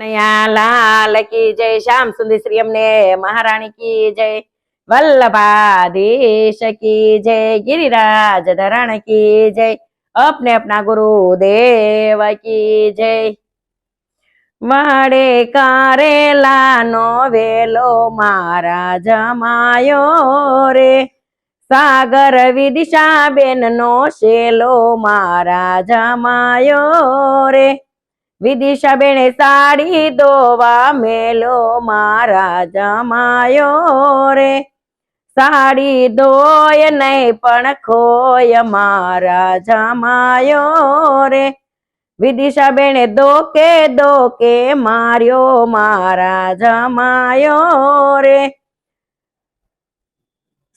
કનૈયા કી જય શ્યામ સુંદર શ્રી અમને મહારાણી કી જય વલ્લભાધીશ કી જય ગિરિરાજ ધરણ કી જય અપને અપના ગુરુદેવ કી જય મળે કારેલાનો વેલો મારા જમાયો રે સાગર વિદિશા બેન નો શેલો મારા જમાયો રે વિદિશા બેણે સાડી દોવા મેલો મારા જમાયો રે સાડી દોય નહીં પણ ખોય મારા જમાયો રે વિદિશા બેણે દોકે દોકે માર્યો મારા જમાયો રે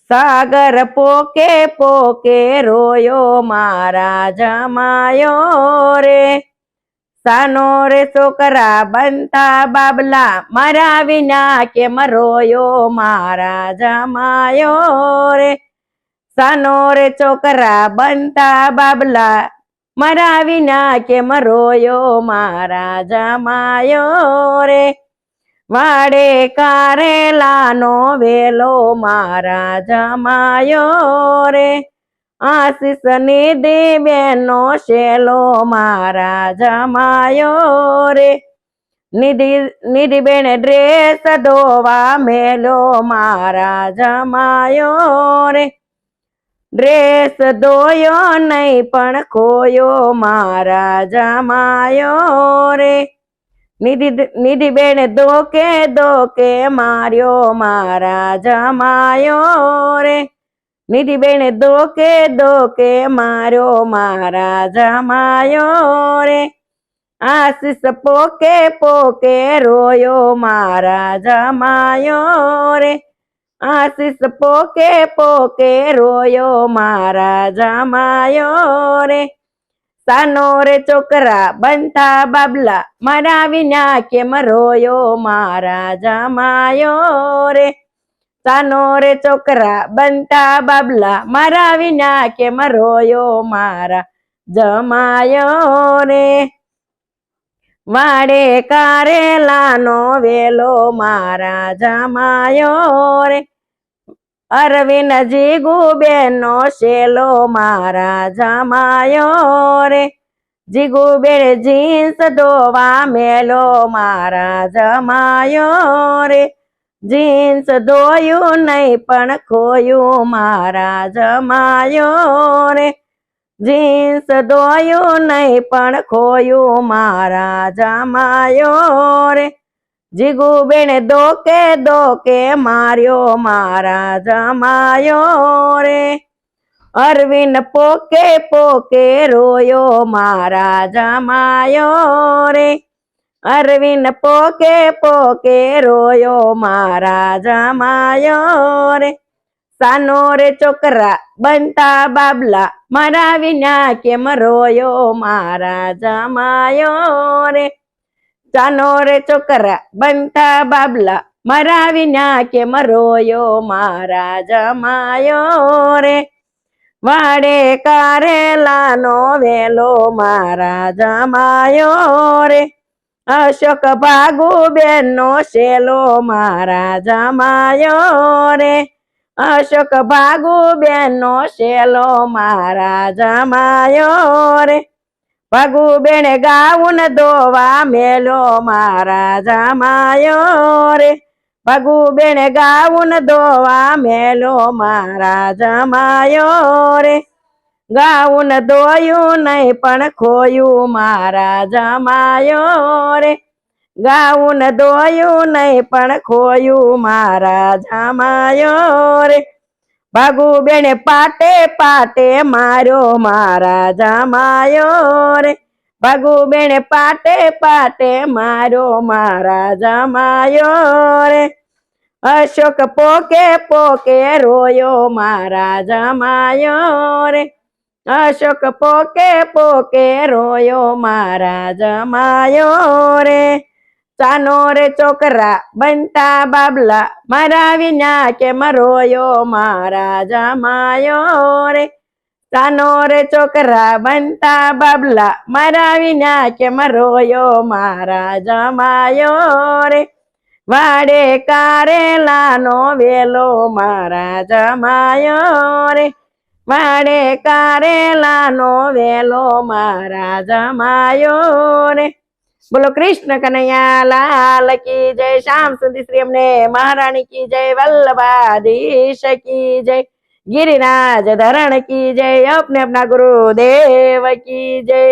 સાગર પોકે પોકે રોયો મારા જમાયો રે સાનો રે છોકરા બનતા બાબલા, મારા વિના કેમ રોયો મારા જમાયો રે. સાનો રે છોકરા બનતા બાબલા, મારા વિના કેમ રોયો મારા જમાયો રે. વાડે કારેલાનો વેલો મારા જમાયો રે. આશીષ નિધિ બેનો શેલો, મારા જમાયો રે. નિધિ, નિધિબેન ડ્રેસ ધોવા મેલો મારા જમાયો રે. ડ્રેસ ધોયો નહીં, પણ ખોયો, મારા જમાયો રે. નિધિ, નિધિબેન ધોકે ધોકે માર્યો, મારા જમાયો રે. નિધિ બેને, દોકે દોકે માર્યો મારા જમાયો રે. આશીષ પોકે પોકે રોયો મારા જમાયો રે. આશીષ પોકે પોકે રોયો મારા જમાયો રે. સાનો રે છોકરા બનતા બાબલા, મારા વિના કેમ રોયો મારા જમાયો રે. સાનો રે છોકરા બનતા બાબલા, મારા વિના કેમ રોયો મારા? જમાયો રે. વાડે કારેલાનો વેલો મારા, જમાયો રે. અરવિંદજી જીગુ બેનો શેલો મારા, જમાયો રે. જીગુ બેન જીન્સ ધોવા મેલો મારા, જમાયો રે. જીન્સ ધોયું નહીં, પણ ખોયું મારા જમાયો રે. જીન્સ ધોયું નહીં, પણ ખોયું મારા જમાયો રે. જીગુ બેને દોકે દોકે માર્યો મારા જમાયો રે. અરવિંદ પોકે પોકે રોયો મારા જમાયો રે. અરવિંદ પોકે પોકે રોયો મારા જમાયો રે સાનો રે છોકરા બનતા બાબલા મારા વિના કેમ રોયો મારા જમાયો રે સાનો રે છોકરા બનતા બાબલા મારા વિના કેમ રોયો મારા જમાયો રે વાડે કારેલાનો વેલો મારા જમાયો રે અશોક ભાગુ બેનો શેલો મારા જમાયો રે અશોક ભાગુ બેનો શેલો મારા જમાયો રે ભાગુ બેન ગાઉન ધોવા મેલો મારા જમાયો રે ભાગુ બેન ગાઉન ધોવા મેલો મારા જમાયો રે ગાઉન દોયું નહીં, પણ ખોયું મારા જમાયો રે. ગાઉન દોયું નહીં, પણ ખોયું મારા જમાયો રે. ભાગુ બેને પાટે પાટે માર્યો મારા જમાયો રે. ભાગુ બેને પાટે પાટે માર્યો મારા જમાયો રે. અશોક પોકે પોકે રોયો મારા જમાયો રે. અશોક પોકે પોકે રોયો મારા જમાયો રે. ચાનો રે છોકરા બનતા બાબલા મારા વિના કેમ રોયો મારા જમાયો રે. તાનો રે છોકરા બનતા બાબલા મારા વિના કેમ રોયો મારા જમાયો રે. વાડે કારેલાનો વેલો મારા જમાયો રે. વાડે કારેલાનો વેલો મારા જમાયો રે. બોલો કૃષ્ણ કનૈયા લાલ કી જય, શ્યામ સુધી શ્રી અમને મહારાણી કી જય, વલ્લભાધીશ કી જય, ગિરિરાજ ધરણ કી જય, અપને અપના ગુરુદેવ કી જય.